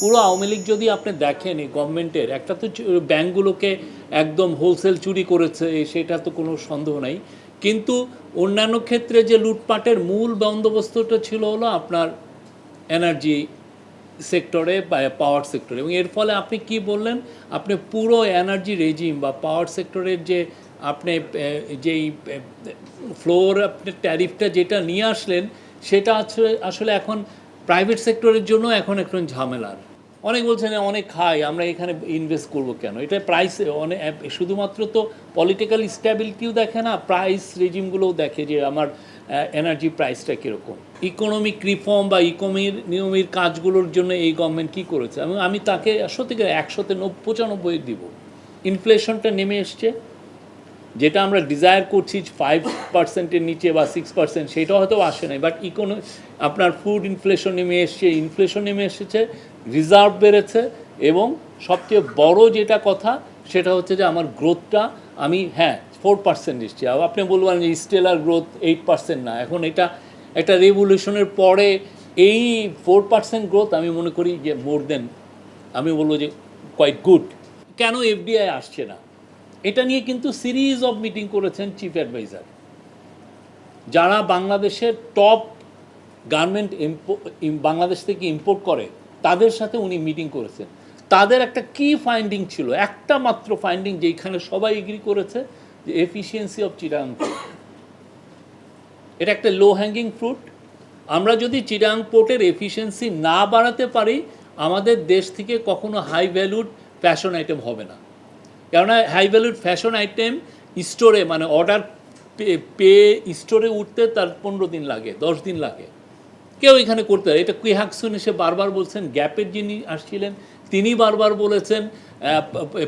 পুরো আওয়ামী লীগ যদি আপনি দেখেন এই গভর্নমেন্টের একটা তো ব্যাংকগুলোকে একদম হোলসেল চুরি করেছে সেটা তো কোনো সন্দেহ নাই। কিন্তু অন্যান্য ক্ষেত্রে যে লুটপাটের মূল বন্দোবস্তটা ছিল হলো আপনার এনার্জি সেক্টরে বা পাওয়ার সেক্টরে এবং এর ফলে আপনি কি বললেন? আপনি পুরো এনার্জি রেজিম বা পাওয়ার সেক্টরের যে আপনি যেই ফ্লোর আপনি ট্যারিফটা যেটা নিয়ে আসলেন, সেটা আসলে আসলে এখন প্রাইভেট সেক্টরের জন্য এখন এখন ঝামেলার। অনেক বলছেন অনেক খাই, আমরা এখানে ইনভেস্ট করব কেন? এটা প্রাইস অনেক শুধুমাত্র তো পলিটিক্যাল স্ট্যাবিলিটিও দেখে না প্রাইস রেজিমগুলোও দেখে যে আমার এনার্জি প্রাইসটা কীরকম। ইকোনমিক রিফর্ম বা ইকোনমির নিয়মের কাজগুলোর জন্য এই গভর্নমেন্ট কী করেছে? আমি আমি তাকে সত্যিকার একশোতে নব- পঁচানব্বই দিব। ইনফ্লেশনটা নেমে এসছে। যেটা আমরা ডিজায়ার করছি ফাইভ পার্সেন্টের নিচে বা সিক্স পার্সেন্ট সেটা হয়তো আসে নাই বাট ইকোনো আপনার ফুড ইনফ্লেশন নেমে এসছে ইনফ্লেশন নেমে এসেছে রিজার্ভ বেড়েছে এবং সবচেয়ে বড় যেটা কথা, সেটা হচ্ছে যে আমার গ্রোথটা আমি হ্যাঁ ফোর পার্সেন্ট আর আপনি বলবেন যে স্টেলার গ্রোথ এইট পার্সেন্ট না। এখন এটা একটা রেভলিউশনের পরে এই ফোর পার্সেন্ট গ্রোথ আমি মনে করি যে মোর দেন আমি বলব যে কোয়াইট গুড কেন এফডিআই আসছে না? এটা নিয়ে কিন্তু সিরিজ অফ মিটিং করেছেন চিফ অ্যাডভাইজার যারা বাংলাদেশের টপ গার্মেন্ট বাংলাদেশ থেকে ইম্পোর্ট করে তাদের সাথে উনি মিটিং করেছেন। তাদের একটা কি ফাইন্ডিং ছিল, একটা মাত্র ফাইন্ডিং যেখানে সবাই এগ্রি করেছে যে এফিসিয়েন্সি অফ চিরাং এটা একটা লো হ্যাঙ্গিং ফ্রুট আমরা যদি চিরাং পোর্টের এফিসিয়েন্সি না বাড়াতে পারি, আমাদের দেশ থেকে কখনো হাই ভ্যালুড ফ্যাশন আইটেম হবে না। কেননা হাই ভ্যালুড ফ্যাশন আইটেম স্টোরে মানে অর্ডার পে স্টোরে উঠতে তার পনেরো দিন লাগে, দশ দিন লাগে। কেউ এখানে করতে পারে। এটা কুইহাকসুন এসে বারবার বলছেন, গ্যাপের যিনি আসছিলেন, তিনি বারবার বলেছেন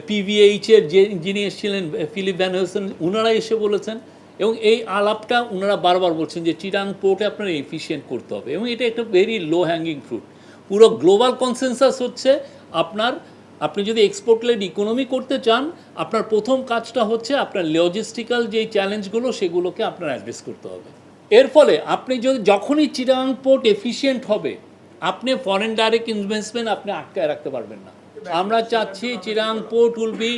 পিভিএইচের যে যিনি এসেছিলেন ফিলিপ ভ্যান হোসেন ওনারা এসে বলেছেন, এবং এই আলাপটা ওনারা বারবার বলছেন যে চিরাং পোর্টে আপনার এফিসিয়েন্ট করতে হবে। এবং এটা একটা ভেরি লো হ্যাঙ্গিং ফ্রুট পুরো গ্লোবাল কনসেনসাস হচ্ছে আপনার, আপনি যদি এক্সপোর্ট লেড ইকোনমি করতে চান, আপনার প্রথম কাজটা হচ্ছে আপনার লজিস্টিক্যাল যেই চ্যালেঞ্জগুলো সেগুলোকে আপনার অ্যাড্রেস করতে হবে। এর ফলে আপনি যদি যখনই চিরাং পোর্ট এফিসিয়েন্ট হবে, আপনি ফরেন ডাইরেক্ট ইনভেস্টমেন্ট আপনি আটকায় রাখতে পারবেন না। আমরা চাচ্ছি Chirang port will be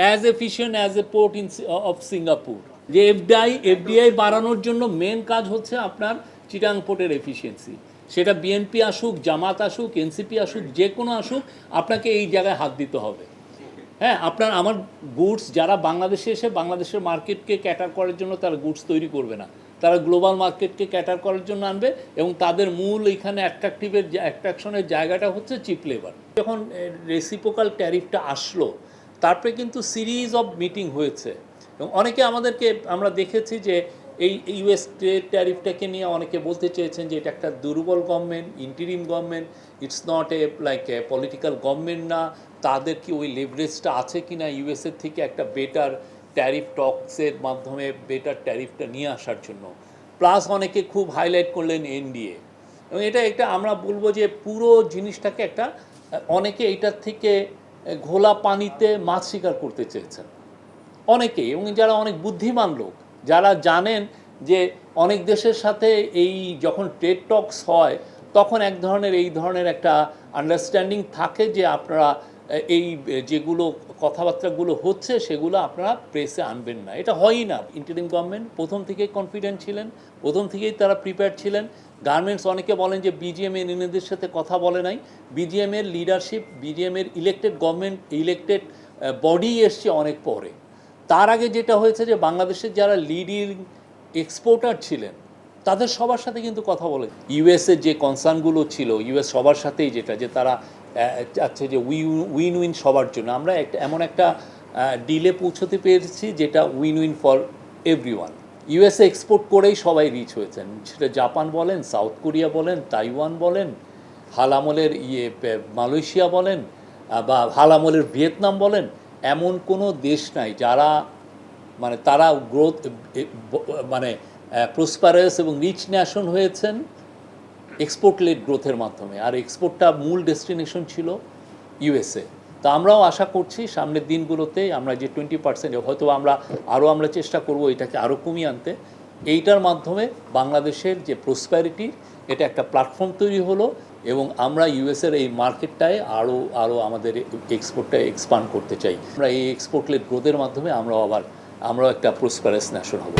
as efficient as a port in of Singapore যে এফডিআই এফডিআই বাড়ানোর জন্য মেন কাজ হচ্ছে আপনার চিরাং পোর্টের এফিসিয়েন্সি সেটা বিএনপি আসুক, জামাত আসুক এনসিপি আসুক যে কোনো আসুক, আপনাকে এই জায়গায় হাত দিতে হবে। হ্যাঁ আপনার, আমার গুডস যারা বাংলাদেশে এসে বাংলাদেশের মার্কেটকে ক্যাটার করার জন্য তারা গুডস তৈরি করবে না। তারা গ্লোবাল মার্কেটকে ক্যাটার করার জন্য আনবে এবং তাদের মূল এখানে অ্যাট্রাকটিভের অ্যাট্রাকশনের জায়গাটা হচ্ছে চিপ লেবার। যখন রেসিপোকাল ট্যারিফটা আসলো, তারপরে কিন্তু সিরিজ অফ মিটিং হয়েছে। এবং অনেকে আমাদেরকে, আমরা দেখেছি যে এই ইউএস ট্রেড ট্যারিফটাকে নিয়ে অনেকে বলতে চেয়েছেন যে এটা একটা দুর্বল government interim government it's not a like a political government না। তাদের কি ওই লেভারেজটা আছে কি না ইউএসের থেকে একটা বেটার ট্যারিফ টক্সের মাধ্যমে বেটার ট্যারিফটা নিয়ে আসার জন্য। প্লাস অনেকে খুব হাইলাইট করলেন এনডিএ এবং এটা একটা আমরা বলব যে পুরো জিনিসটাকে একটা, অনেকে এটার থেকে ঘোলা পানিতে মাছ শিকার করতে চেয়েছেন। অনেকেই এবং যারা অনেক বুদ্ধিমান লোক, যারা জানেন যে অনেক দেশের সাথে এই যখন ট্রেড টক্স হয়, তখন এক ধরনের, এই ধরনের একটা আন্ডারস্ট্যান্ডিং থাকে যে আপনারা এই যেগুলো কথাবার্তাগুলো হচ্ছে, সেগুলো আপনারা প্রেসে আনবেন না। এটা হয়ই না। ইন্টারিম গভর্নমেন্ট প্রথম থেকেই কনফিডেন্ট ছিলেন, প্রথম থেকেই তারা প্রিপেয়ার ছিলেন। গার্মেন্টস অনেকে বলেন যে বিজিএম এর এদের সাথে কথা বলে নাই। বিজিএম এর লিডারশিপ বিজিএম এর ইলেক্টেড গভর্নমেন্ট ইলেক্টেড বডি এসছে অনেক পরে। তার আগে যেটা হয়েছে যে বাংলাদেশের যারা লিডিং এক্সপোর্টার ছিলেন তাদের সবার সাথে কিন্তু কথা বলে। ইউএসের যে কনসার্নগুলো ছিল ইউএস সবার সাথেই যেটা, যে তারা চাচ্ছে যে উই উইন উইন সবার জন্য। আমরা একটা, এমন একটা ডিলে পৌঁছতে পেরেছি যেটা win win for everyone USA export করেই সবাই রিচ হয়েছেন। সেটা জাপান বলেন সাউথ কোরিয়া বলেন তাইওয়ান বলেন হালামলের ইয়ে মালয়েশিয়া বলেন বা হালামলের ভিয়েতনাম বলেন, এমন কোনো দেশ নাই যারা মানে তারা গ্রোথ মানে প্রসপারাস এবং রিচ ন্যাশন হয়েছেন এক্সপোর্ট লেড গ্রোথের মাধ্যমে। আর এক্সপোর্টটা মূল ডেস্টিনেশন ছিল ইউএসএ তো আমরাও আশা করছি সামনের দিনগুলোতে আমরা যে টোয়েন্টি পার্সেন্ট হয়তো আমরা আরও আমরা চেষ্টা করব এটাকে আরও কমিয়ে আনতে, এইটার মাধ্যমে বাংলাদেশের যে প্রসপ্যারিটি এটা একটা প্ল্যাটফর্ম তৈরি হলো এবং আমরা ইউএসের এই মার্কেটটায় আরও আরও আমাদের এক্সপোর্টটা এক্সপান্ড করতে চাই। আমরা এই এক্সপোর্ট লেড গ্রোথের মাধ্যমে আমরাও আবার, আমরাও একটা প্রসপ্যারাস ন্যাশন হব।